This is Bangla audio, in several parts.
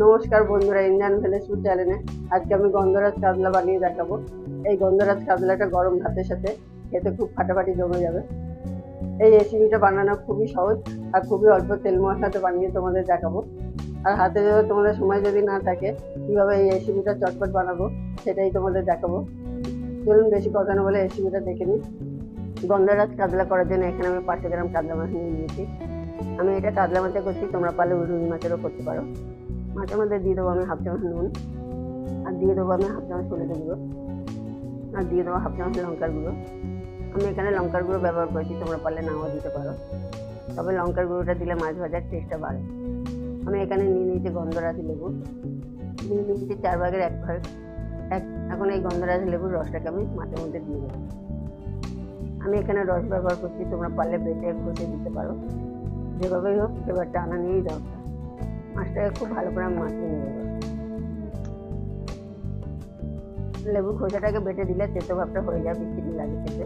নমস্কার বন্ধুরা ইন্ডিয়ান ভ্যালি ফুড চ্যানেলে আজকে আমি গন্ধরাজ কাতলা বানিয়ে দেখাবো। এই গন্ধরাজ কাতলাটা গরম ভাতের সাথে খেতে খুব ফাটাফাটি জমে যাবে। এই রেসিপিটা বানানো খুবই সহজ আর খুবই অল্প তেল মশলাতে বানিয়ে তোমাদের দেখাবো। আর হাতে যদি তোমাদের সময় যদি না থাকে, কীভাবে এই রেসিপিটা চটপট বানাবো, সেটাই তোমাদের দেখাবো। চলুন বেশি কথা না বলে রেসিপিটা দেখে নিই। গন্ধরাজ কাতলা করার জন্য এখানে আমি পাঁচশো গ্রাম কাতলা মাছ নিয়ে নিয়েছি। আমি এটা কাতলা মাছে করছি, তোমরা পারলে রুই মাছেরও করতে পারো। মাঝে মধ্যে দিয়ে দেবো আমি হাফ চামচ নুন, আর দিয়ে দেবো আমি হাফ চামচ হলুদের গুঁড়ো, আর দিয়ে দেবো হাফ চামচ লঙ্কার গুঁড়ো। আমি এখানে লঙ্কার গুঁড়ো ব্যবহার করেছি, তোমরা পারলে নাও দিতে পারো। তবে লঙ্কার গুঁড়োটা দিলে মাছ ভাজার টেস্টটা বাড়ে। আমি এখানে নিয়ে নিয়েছি গন্ধরাজ লেবু। নিয়ে নিয়েছি চার ভাগের এক ভাগ। এক, এখন এই গন্ধরাজ লেবুর রসটাকে আমি মাছের মধ্যে দিয়ে দেবো। আমি এখানে রস ব্যবহার করছি, তোমরা পারলে বেটে ঘষে দিতে পারো। যেভাবেই হোক ফ্লেভারটা আনা নিয়েই দরকার। মাছটাকে খুব ভালো করে মাখিয়ে নেব। লেবুর খোসাটাকে বেটে দিলে তেতো ভাবটা হয়ে যায় বিচ্ছিরি লাগে খেতে।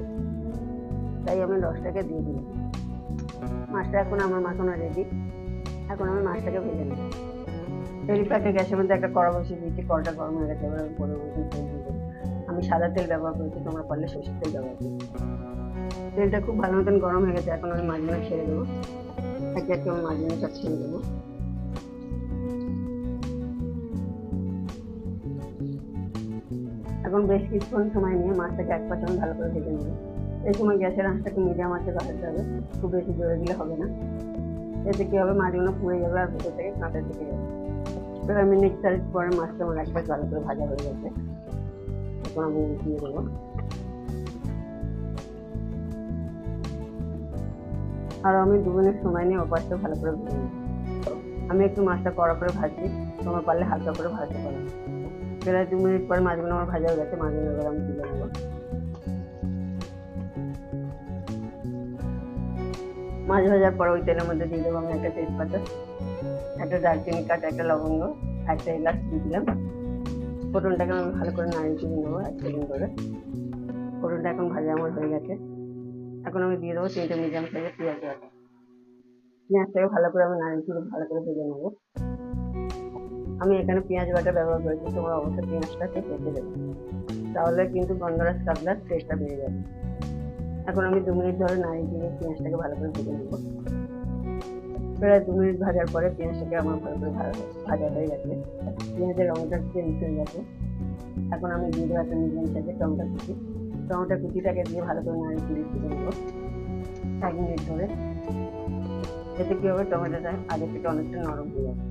তাই আমি রসটাকে দিয়ে দিই মাছটা এখন আমার মাখানো রেডি এখন আমি মাছটাকে ভেজে নেব। তেল প্যাকে গ্যাসের মধ্যে একটা কড়া বসিয়ে দিয়েছি, কড়াটা গরম হয়ে গেছে, এবার দিয়ে আমি সাদা তেল ব্যবহার করেছি, তোমরা পারলে সরষের তেল ব্যবহার করছি তেলটা খুব ভালো মতন গরম হয়ে গেছে, এখন আমি মাছগুলো ছেড়ে দেবো। একে একে আমি মাছগুলো সব ছেড়ে দেবো। এখন বেশ কিছুক্ষণ সময় নিয়ে মাছটাকে এক পাশে ভালো করে ভেজে নেব, এই সময় গ্যাসের আঁচটাকে মিডিয়াম আঁচে বাড়াতে হবে, খুব বেশি জোরে দিলে হবে না। এতে কী হবে? মাছগুলো পুড়ে যাবে আর ভেতর থেকে কাঁচা থেকে যাবে। এবার মিনিট চালিশ পরে মাছটা আমার এক পাশ ভালো করে ভাজা হয়ে গেছে। এখন আমি দিয়ে দেবো। আর আমি দু মিনিট সময় নিয়ে ওপাশটা ভালো করে ভেজে আমি একটু মাছটা কড়া করে ভাজি তোমার পারলে হালকা করে ভাজতে পারো। প্রায় দু মিনিট পরে মাছগুলো আমার ভাজা হয়ে গেছে, মাছগুলো এবার আমি তুলে নেব। মাছ ভাজার পর ওই তেলের মধ্যে দিয়ে দেবো আমি একটা তেজপাতা, একটা দারচিনি কাঠ একটা লবঙ্গ একটা এলাচ দিয়ে দিলাম। ফোটনটাকে আমি ভালো করে নাড়িয়ে দিয়ে নেব এক সেকেন্ড করে। ফোটনটা এখন ভাজা আমার হয়ে গেছে। এখন আমি দিয়ে দেবো তিনটে মিডিয়াম সাইজের পেঁয়াজ পেঁয়াজটাকে ভালো করে আমি নাড়িয়ে দিয়ে ভালো করে ভেজে নেব। আমি এখানে পেঁয়াজ বাটা ব্যবহার করেছি, তোমরা অবশ্যই পেঁয়াজটাকে কেটে দেবে তাহলে কিন্তু গন্ধরাজ কাতলার টেস্টটা বেড়ে যাবে। এখন আমি দু মিনিট ধরে নাড়িয়ে দিয়ে পেঁয়াজটাকে ভালো করে ভেজে নেব। প্রায় দু মিনিট ভাজার পরে পেঁয়াজটাকে আমার ভালো করে ভাজা হয়ে গেছে। পেঁয়াজের রঙটা চেঞ্জ হয়ে গেছে। এখন আমি দিয়ে একটা মিডিয়াম সাইজের টমেটো কুচি। টমেটো কুচিটাকে দিয়ে ভালো করে নাড়িয়ে দিয়ে ভেজে নেব। এক মিনিট ধরে। এতে কী হবে? টমেটোটা আগে থেকে অনেকটা নরম হয়ে যাবে।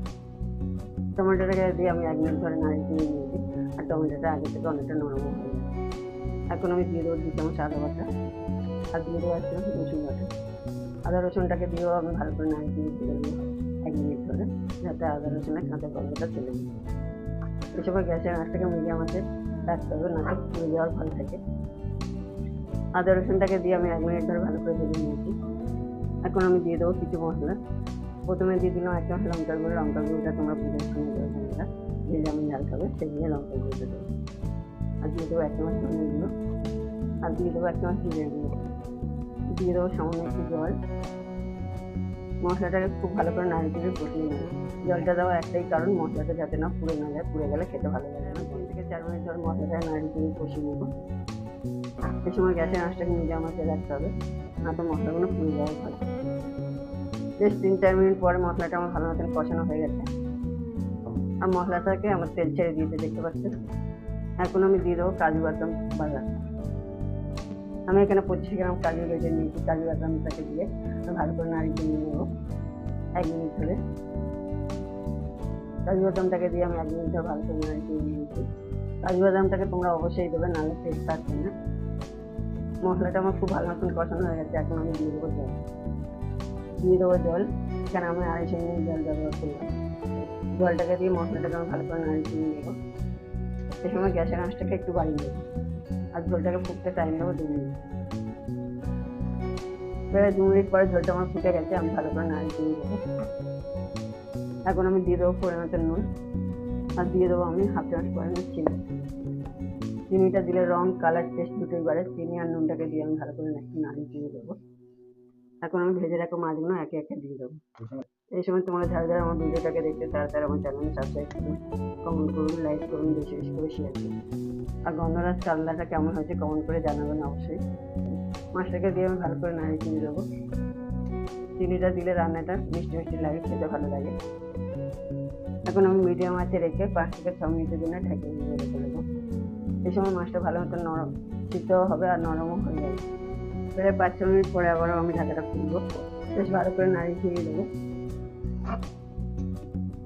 টমেটোটাকে দিয়ে আমি এক মিনিট ধরে নাড়িয়ে দিয়ে নিয়েছি, আর টমেটোটা আগে থেকে অনেকটা নরম হয়ে গেছে। এখন আমি দিয়ে দেবো দু চামচ আদা বাটা, আর দিয়ে দেবো এক চামচ রসুন বাটা। আদা রসুনটাকে দিয়েও আমি ভালো করে নাড়িয়ে দিয়ে দিয়ে দেবো এক মিনিট ধরে, যাতে আদা রসুনের কাঁচা গল্পটা চলে যায়। এই সময় গ্যাসের আঁচটাকে মিডিয়াম আছে রাখতে হবে না পুড়ে যাওয়ার ফল থাকে। আদা রসুনটাকে দিয়ে আমি এক মিনিট ধরে ভালো করে ভেজে নিয়েছি। এখন আমি দিয়ে দেবো কিছু মশলা। প্রথমে দিয়ে দিলাম এক চামচ লঙ্কার গুঁড়ো লঙ্কার গুঁড়োটা তোমরা পুজোর সময় দেবো তোমরা যে যেমন ঝাল খাবে সেই নিয়ে লঙ্কার গুঁড়োটা দেবো। আর দিয়ে দেবো এক চামচ ধনের গুঁড়ো। আর দিয়ে দেবো এক চামচ জিরে গুঁড়ো। দিয়ে দেবো সামান্য একটু জল। মশলাটাকে খুব ভালো করে নাড়ি দিয়ে কষিয়ে নেব। জলটা দেওয়া একটাই কারণ, মশলাটা যাতে না পুড়ে না যায়, পুড়ে গেলে খেতে ভালো লাগে না। তিন থেকে চার মিনিট ধরে মশলাটা নাড়ি দিয়ে কষিয়ে নেব। এই সময় গ্যাসের আঁচটাকে মিডিয়াম আঁচে রাখতে হবে, না তো মশলাগুলো পুড়ে যাওয়া ভালো বেশ তিন চার মিনিট পরে মশলাটা আমার ভালো মতন কষানো হয়ে গেছে। আর মশলাটাকে আমার তেল ছেড়ে দিয়েছে, দেখতে পাচ্ছেন? এখন আমি দিয়ে দেবো কাজু বাদাম বাদাম আমি এখানে পঁচিশ গ্রাম কাজু বেজে নিয়েছি, কাজু বাদামটাকে দিয়ে ভালো করে নাড়িয়ে নিয়ে নেব এক মিনিট ধরে। কাজু বাদামটাকে দিয়ে আমি এক মিনিট ধরে ভালো করে নাড়িয়ে নিয়েছি। কাজু বাদামটাকে তোমরা অবশ্যই দেবে, নাহলে টেস্ট থাকবে না। মশলাটা আমার খুব ভালো মতন কষানো হয়ে গেছে, এখন আমি দিয়ে দেবো দিয়ে দেবো জল। এখানে আমি আড়াইশো মিনিট জল ব্যবহার করলাম। জলটাকে দিয়ে মশলাটাকে আমি ভালো করে নাড়িয়ে দিয়ে নেব। সে সময় গ্যাসের আঁচটাকে একটু বাড়িয়ে দেবো। আর ঝোলটাকে ফুটতে টাইম দেবো দু মিনিট। দু মিনিট পরে ঝোলটা আমার ফুটে গেছে, আমি ভালো করে নাড়িয়ে দিয়ে দেবো এখন আমি দিয়ে দেবো পরিমাণ নুন। আর দিয়ে দেবো আমি হাফ চামচ পরিমাণ চিনি। চিনিটা দিলে রং কালার টেস্ট দুটোই বাড়ে। চিনি আর নুনটাকে দিয়ে আমি ভালো করে নাড়িয়ে দিয়ে দেবো এখন আমি ভেজে রাখা মাছগুলো একে একে দিয়ে দেবো। এই সময় তোমরা যারা যারা আমার ভিডিওটাকে দেখতে তারা তারা আমার চ্যানেল সাবস্ক্রাইব করুন কমেন্ট করুন লাইক করুন বেশি বেশি করে শেয়ার করুন। আর গন্ধরাজ কালনাটা কেমন হয়েছে কমেন্ট করে জানাবেন অবশ্যই। মাছটাকে দিয়ে আমি ভালো করে নাড়িয়ে চিনি দেবো। চিনিটা দিলে রান্নাটা মিষ্টি মিষ্টি লাগে খেতে ভালো লাগে। এখন আমি মিডিয়াম আছে রেখে পাঁচ থেকে ছ মিনিটের জন্য ঢেকে নিয়ে রেখে দেবো। এই সময় মাছটা ভালো মতো নরম সিদ্ধও হবে আর নরমও হয়ে যাবে। পাঁচ ছ মিনিট পরে আবারও আমি ঢাকাটা খুলবো। বেশ ভালো করে নাড়িয়ে ছিঁড়ে দেবো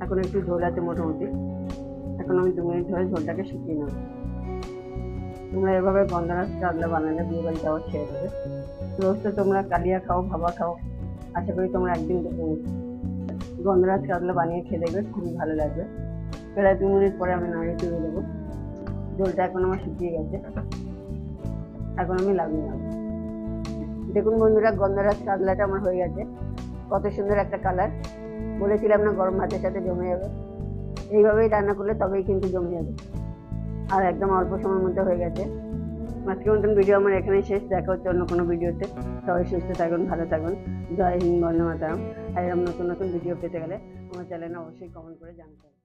এখন একটু ঝোল আছে মোটামুটি। এখন আমি দু মিনিট ধরে ঝোলটাকে শুকিয়ে নেব। তোমরা এভাবে গন্ধরাজ চাদলা বানালে বিয়ে বাড়ি যাওয়া ছেড়ে দেবে রোজ তো তোমরা কালিয়া খাও ভাবা খাও, আশা করি তোমরা একদিন গন্ধরাজ কাতলা বানিয়ে খেয়ে দেখবে, খুবই ভালো লাগবে। প্রায় দু মিনিট পরে আমি নাড়িয়ে তুলে দেবো জলটা এখন আমার শুকিয়ে গেছে। এখন আমি লাগিয়ে নেব। দেখুন বন্ধুরা, গন্ধরাজ কাতলাটা আমার হয়ে গেছে। কত সুন্দর একটা কালার। বলেছিলাম না গরম ভাতের সাথে জমে যাবে। এইভাবেই রান্না করলে তবেই কিন্তু জমে যাবে। আর একদম অল্প সময়ের মধ্যে হয়ে গেছে। আজকের মতন ভিডিও আমার এখানেই শেষ। দেখা হচ্ছে অন্য কোনো ভিডিওতে সবাই সুস্থ থাকুন, ভালো থাকুন। জয় হিন্দ বন্ধ মাতারাম। আর এরকম নতুন নতুন ভিডিও পেতে গেলে আমার চ্যানেলে অবশ্যই কমেন্ট করে জানাতে হবে।